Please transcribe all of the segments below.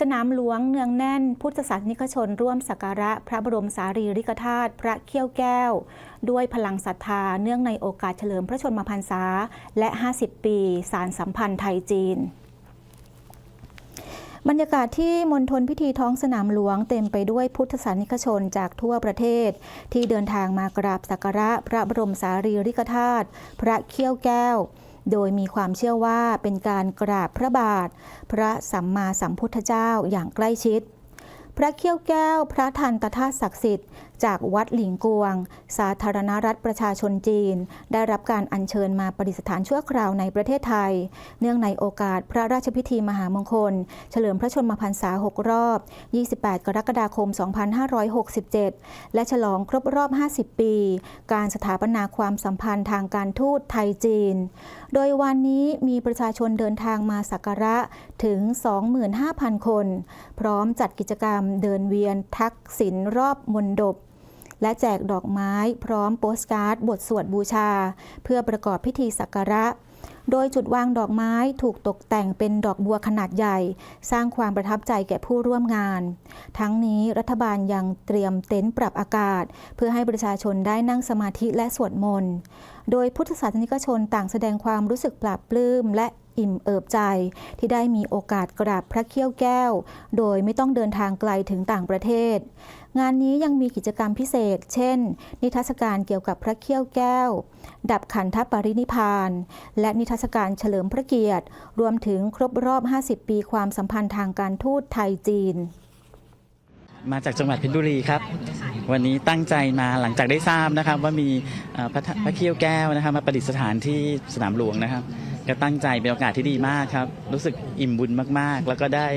สนามหลวงเนืองแน่น พุทธศาสนิกชนร่วมสักการะพระบรมสารีริกธาตุพระเขี้ยวแก้ว ด้วยพลังศรัทธาเนื่องในโอกาสเฉลิมพระชนมพรรษา และ 50 ปี สารสัมพันธ์ไทยจีนบรรยากาศที่มณฑลพิธีท้องสนามหลวงเต็มไปด้วยพุทธศาสนิกชนจากทั่วประเทศ ที่เดินทางมากราบสักการะพระบรมสารีริกธาตุพระเขี้ยวแก้ว โดยมีความเชื่อว่าเป็นการกราบพระบาท พระสัมมาสัมพุทธเจ้าอย่างใกล้ชิด พระเขี้ยวแก้ว พระทันตธาตุศักดิ์สิทธิ์จากวัดหลิงกวง สาธารณรัฐประชาชนจีน ได้รับการอัญเชิญมาประดิษฐานชั่วคราวในประเทศไทย เนื่องในโอกาสพระราชพิธีมหามงคล เฉลิมพระชนมพรรษา 6 รอบ 28 กรกฎาคม 2567 และฉลองครบรอบ 50 ปี การสถาปนาความสัมพันธ์ทางการทูตไทยจีน โดยวันนี้มีประชาชนเดินทางมาสักการะถึง 25,000 คน พร้อมจัดกิจกรรมเดินเวียนทักษิณรอบมณฑป และแจกดอกไม้พร้อมโปสการ์ดบทสวดบูชา เพื่อประกอบพิธีสักการะ โดยจุดวางดอกไม้ถูกตกแต่งเป็นดอกบัวขนาดใหญ่ สร้างความประทับใจแก่ผู้ร่วมงาน ทั้งนี้รัฐบาลยังเตรียมเต็นท์ปรับอากาศ เพื่อให้ประชาชนได้นั่งสมาธิและสวดมนต์ โดยพุทธศาสนิกชนต่างแสดงความรู้สึกปลาบปลื้มและ อิ่มเอิบใจ ที่ได้มีโอกาสกราบพระเขี้ยวแก้ว โดยไม่ต้องเดินทางไกลถึงต่างประเทศ งานนี้ยังมีกิจกรรมพิเศษ เช่น นิทรรศการเกี่ยวกับพระเขี้ยวแก้ว ดับขันธปรินิพาน และนิทรรศการเฉลิมพระเกียรติ รวมถึงครบรอบ 50 ปีความสัมพันธ์ทางการทูตไทยจีนมาจากจังหวัดเพชรบุรีครับ วันนี้ตั้งใจมาหลังจากได้ทราบนะครับ ว่ามีพระเขี้ยวแก้วนะครับมาประดิษฐานที่สนามหลวงนะครับ ก็ตั้งใจเป็นโอกาสที่ดีมากครับ รู้สึกอิ่มบุญมากๆ แล้วก็ได้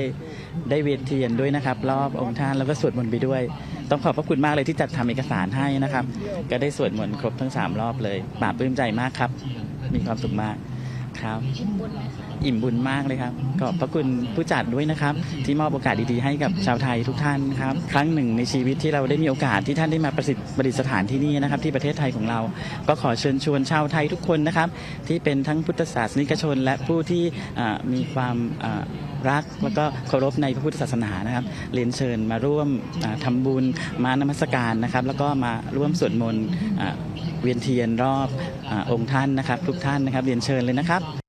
ได้เวียนเทียนด้วยนะครับ รอบองค์ท่านแล้วก็สวดมนต์ไปด้วย ต้องขอบพระคุณมากเลยที่จัดทำเอกสารให้นะครับ ก็ได้สวดมนต์ครบทั้ง 3 รอบเลยปาบปลื้มใจมากครับ มีความสุขมาก ครับ อิ่มบุญมากเลยครับขอบพระคุณผู้จัดด้วยนะครับ ที่มอบโอกาสดีๆให้กับชาวไทยทุกท่านครับ ครั้งหนึ่งในชีวิตที่เราได้มีโอกาสที่ท่านได้มาประสิทธิ์ประดิษฐานที่นี่นะครับ ที่ประเทศไทยของเรา ก็ขอเชิญชวนชาวไทยทุกคนนะครับ ที่เป็นทั้งพุทธศาสนิกชน และผู้ที่อ่ามีความอ่ารักแล้วก็เคารพในพระพุทธศาสนานะครับ เรียนเชิญมาร่วมอ่าทำบุญมานมัสการนะครับ แล้วก็มาร่วมสวดมนต์อ่า เวียนเทียนรอบอองค์ท่านนะครับ ทุกท่านนะครับเรียนเชิญเลยนะครับ